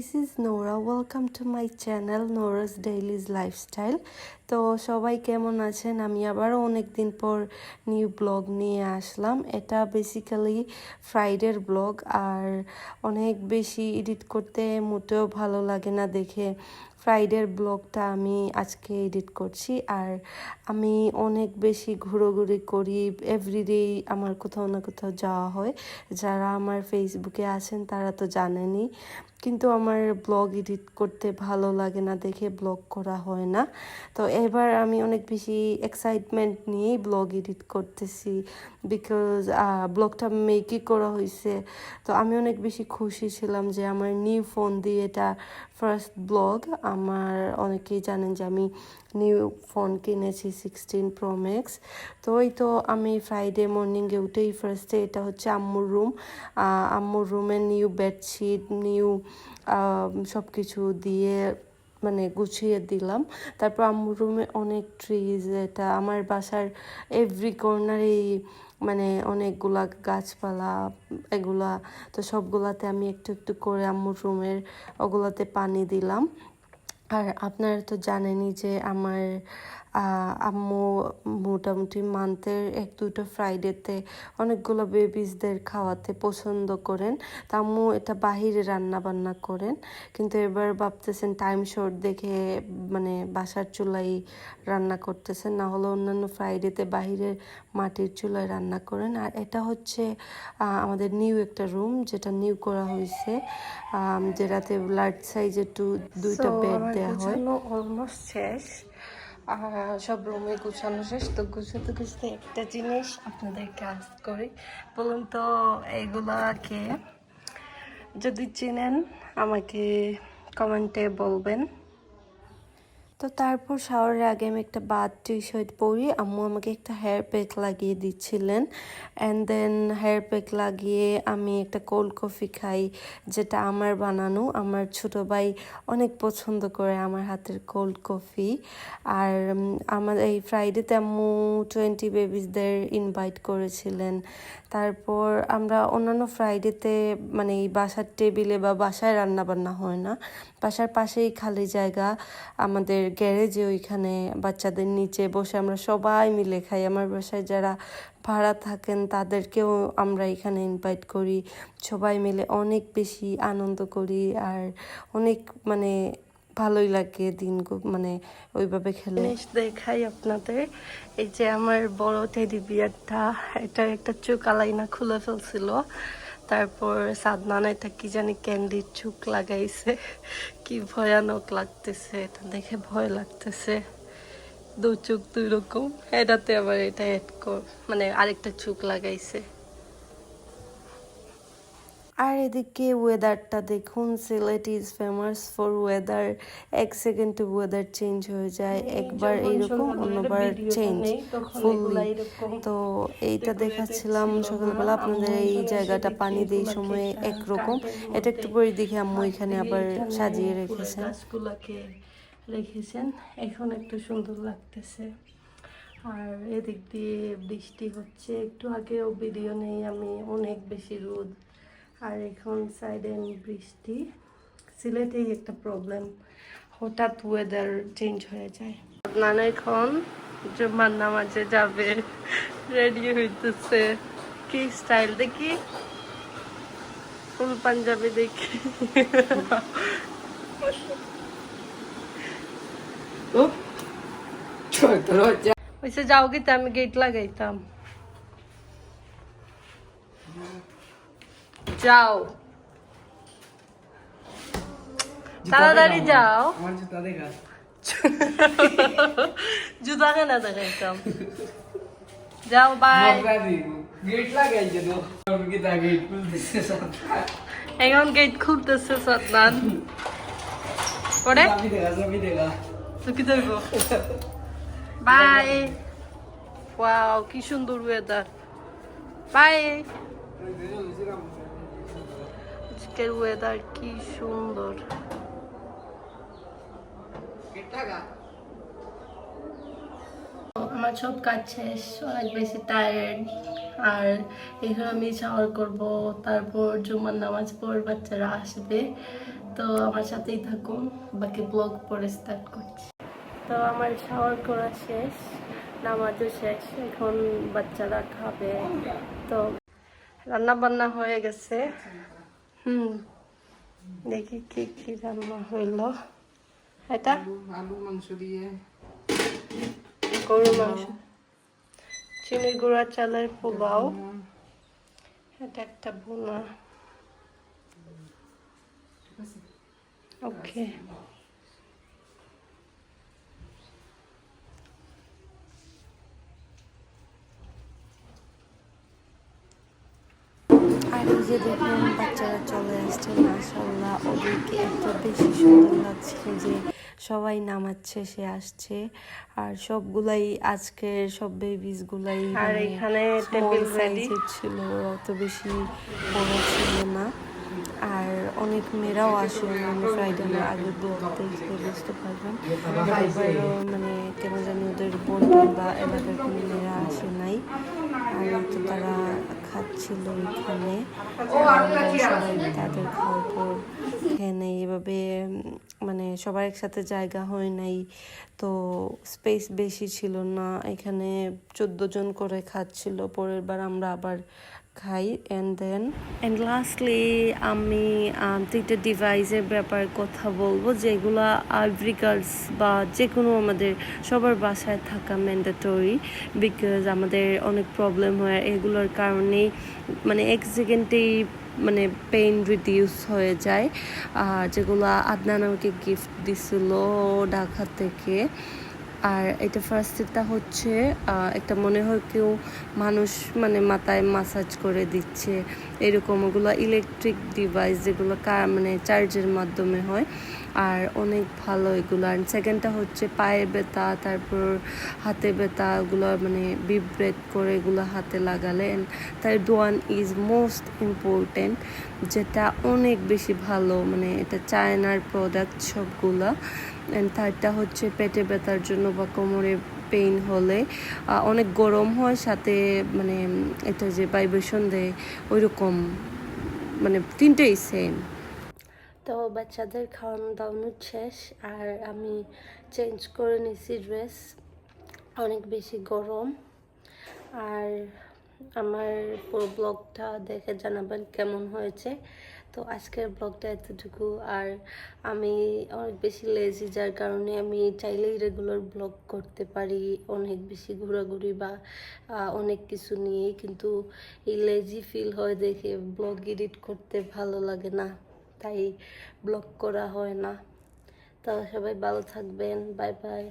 This is Nora welcome to my channel Nora's dailies lifestyle তো সবাই কেমন আছেন? আমি আবারও অনেক দিন পর নিউ ব্লগ নিয়ে আসলাম। এটা বেসিক্যালি ফ্রাইডের ব্লগ আর অনেক বেশি এডিট করতে মোটেও ভালো লাগে না দেখে। ফ্রাইডের ব্লগটা আমি আজকে এডিট করছি। আর আমি অনেক বেশি ঘোরাঘুরি করি এভরিডে আমার কোথাও না কোথাও যাওয়া হয়। যারা আমার ফেসবুকে আছেন, তারা তো জানেনই। কিন্তু আমার ব্লগ এডিট করতে ভালো লাগে না, দেখে ব্লগ করা হয় না। তো এবার আমি অনেক বেশি এক্সাইটমেন্ট নিয়েই ব্লগ এডিট করতেছি। বিকজ ব্লগটা মেকই করা হয়েছে তো আমি অনেক বেশি খুশি ছিলাম যে আমার নিউ ফোন দিয়ে এটা ফার্স্ট ব্লগ আমার অনেকেই জানেন যে আমি নিউ ফোন কিনেছি সিক্সটিন প্রো ম্যাক্স তো ওই তো আমি ফ্রাইডে মর্নিংয়ে উঠেই ফার্স্টে এটা হচ্ছে আম্মুর রুম আম্মুর রুমে নিউ বেডশিট নিউ সব কিছু দিয়ে মানে গুছিয়ে দিলাম। তারপর আম্মুর রুমে অনেক ট্রিজ এটা আমার বাসার এভরি কর্নারেই মানে অনেকগুলা গাছপালা, এগুলা, তো সবগুলাতে আমি একটু একটু করে আম্মুর রুমের ওগুলাতে পানি দিলাম। আর আপনারা তো জানেনই যে আমার আম্মু মোটামুটি মান্থের এক দুটো ফ্রাইডেতে অনেকগুলো বেবিসদের খাওয়াতে পছন্দ করেন। তা আম্মু এটা বাহিরে রান্না বান্না করেন কিন্তু এবার ভাবতেছেন টাইম শর্ট দেখে মানে বাসার চুলাই রান্না করতেছেন। না হলে অন্যান্য ফ্রাইডেতে বাহিরের মাটির চুলায় রান্না করেন। আর এটা হচ্ছে আমাদের নিউ একটা রুম যেটা নিউ করা হয়েছে। যেটাতে লার্জ সাইজের টু দুইটা বেড দেওয়া হয়। অলমোস্ট শেষ। সব রুমে গুছানো শেষ, তো গুছাতে গুছতে একটা জিনিস আপনাদেরকে আজ করি। বলুন তো এইগুলাকে যদি চেনেন, আমাকে কমেন্টে বলবেন। তো তারপর শাওয়ারের আগে আমি একটা বাদ টি শার্ট পরি। আম্মু আমাকে একটা হেয়ার প্যাক লাগিয়ে দিচ্ছিলেন। অ্যান্ড দেন হেয়ার প্যাক লাগিয়ে আমি একটা কোল্ড কফি খাই, যেটা আমার বানানো। আমার ছোট ভাই অনেক পছন্দ করে আমার হাতের কোল্ড কফি আর আমার এই ফ্রাইডেতে আম্মু টোয়েন্টি বেবিসদের ইনভাইট করেছিলেন। তারপর আমরা অন্যান্য ফ্রাইডেতে মানে এই বাসার টেবিলে বা বাসায় রান্না বান্না হয় না। বাসার পাশেই খালি জায়গা। আমাদের গ্যারেজে ওইখানে বাচ্চাদের নিচে বসে আমরা সবাই মিলে খাই। আমার বাসায় যারা ভাড়া থাকেন, তাদেরকেও আমরা এখানে ইনভাইট করি। সবাই মিলে অনেক বেশি আনন্দ করি আর অনেক মানে ভালোই লাগে দিন মানে ওইভাবে খেলে। দেখাই আপনাদের, এই যে আমার বড় টেডি বিয়ারটা এটা একটা চোখ আলাইনা খুলে ফেলছিল। তারপর সাদনান এটা কি জানি ক্যান্ডির চোখ লাগাইছে। কি ভয়ানক লাগতেছে, এটা দেখে ভয় লাগতেছে। দু চোখ দুই রকম, এটাতে আবার এটা অ্যাড কর মানে আরেকটা চোখ লাগাইছে। আর এদিকে ওয়েদারটা দেখুন Sylhet is famous for weather এক সেকেন্ডে ওয়েদার চেঞ্জ হয়ে যায় একবার এইরকম অন্যবার চেঞ্জ ফুললি তো এইটা দেখাচ্ছিলাম সকালবেলা আপনাদের এই জায়গাটা পানি দিয়ে সময়ে একরকম। এটা একটু পরে দেখে আম্মু এখানে আবার সাজিয়ে রেখেছেন। রেখেছেন। এখন একটু সুন্দর লাগতেছে। আর এদিক দিয়ে বৃষ্টি হচ্ছে। একটু আগেও ভিডিও নেই আমি অনেক বেশি রোদ আর এখন সাইডে বৃষ্টি। সিলেটেই একটা প্রবলেম হঠাৎ ওয়েদার চেঞ্জ হয়ে যায়। নানা এখন জুম্মার নামাজে যাবে রেডি হইতেছে। কি স্টাইল দেখি? ফুল পাঞ্জাবি দেখি। ওইসে যাও গেতে, আমি গেট লাগাইতাম। যাও। তাড়াতাড়ি যাও। জুতা দেখা কেনা দেখাইতাম? যাও বাই এখন গেট খুলতেছে সতনান পরে? চাবি দেখা তো কি ধরবো। বাই ওয়াও কি সুন্দর ওয়েদার বাই আজকের ওয়েদার কি সুন্দর আমার সব কাজ শেষ অনেক বেশি টায়ার্ড আর এখন আমি শাওয়ার করব তারপর জুমার নামাজ পড় বাচ্চারা আসবে। তো আমার সাথেই থাকুন বাকি ব্লগ পরে স্টার্ট করছি। তো আমার শাওয়ার করা শেষ নামাজও শেষ এখন বাচ্চারা খাবে। তো রান্না বান্না হয়ে গেছে। হুম। দেখি কি কি রান্না হইল। এটা? আলু মাংস দিয়ে। গরু মাংস। চিনি গুঁড়া চালের পোলাও। এটা একটা বোনা ওকে। আর এই যে দেখুন বাচ্চারা মাসাল্লাহ ওদেরকে এত বেশি সুন্দর লাগছে যে সবাই নামাজ শেষে আসছে। আর সবগুলাই আজকের সব বেবিস গুলাই আর মানে এখানে টেবিল। ছিল অত বেশি বড় ছিল না। আর অনেক মেয়েরাও আসে মানে ফ্রাইডে আমার আগের ব্লগ বুঝতে পারবেন। মানে কেন জানি ওদের বন্ধু বা এলাকার কোনো আসে নাই। আর তো তারা খাচ্ছিল ওইখানে। সবাই তাদের খাওয়ার পর নেই। এভাবে মানে সবার একসাথে জায়গা হয় নাই। তো স্পেস বেশি ছিল না। এখানে চোদ্দ জন করে খাচ্ছিল। পরের বার আমরা আবার খাই অ্যান্ড দেন অ্যান্ড লাস্টলি আমি তিনটে ডিভাইসের ব্যাপারে কথা বলব, যেগুলো আইভরি গার্লস বা যে কোনো আমাদের সবার বাসায় থাকা ম্যান্ডেটরি বিকজ আমাদের অনেক প্রবলেম হয়, এগুলোর কারণেই মানে এক সেকেন্ডেই মানে পেইন রিডিউস হয়ে যায়। আর যেগুলো আদনান আমাকে গিফট দিছিল ঢাকা থেকে। আর এটা ফার্স্ট এটা হচ্ছে একটা মনে হয় কেউ মানুষ মানে মাথায় মাসাজ করে দিচ্ছে, এরকম ওগুলো ইলেকট্রিক ডিভাইস যেগুলো কা- মানে চার্জের মাধ্যমে হয়। আর অনেক ভালো এগুলো। আর সেকেন্ডটা হচ্ছে পায়ে ব্যথা, তারপর হাতে ব্যথা, ওগুলো মানে বিব্রেট করে এগুলো হাতে লাগালে third one is most important যেটা অনেক বেশি ভালো মানে এটা চায়নার প্রোডাক্ট সবগুলা। অ্যান্ড থার্ডটা হচ্ছে পেটে ব্যথার জন্য বা কোমরে পেইন হলে অনেক গরম হয়, সাথে মানে এটা যে ভাইব্রেশন দেয় ওই রকম মানে তিনটেই সেম তো বাচ্চাদের খাওয়ানো দাওয়ানো শেষ, আর আমি চেঞ্জ করে নিছি ড্রেস অনেক বেশি গরম। আর আমার পুরো ব্লগটা দেখে জানাবেন কেমন হয়েছে। তো আজকের ব্লগটা এতটুকু, আর আমি অনেক বেশি লেজি যার কারণে আমি চাইলেই রেগুলার ব্লগ করতে পারি, অনেক বেশি ঘোরাঘুরি বা অনেক কিছু নিয়েই। কিন্তু এই লেজি ফিল হয় দেখে ব্লগ এডিট করতে ভালো লাগে না। তাই ব্লক করা হয় না। তো সবাই ভালো থাকবেন। Bye bye.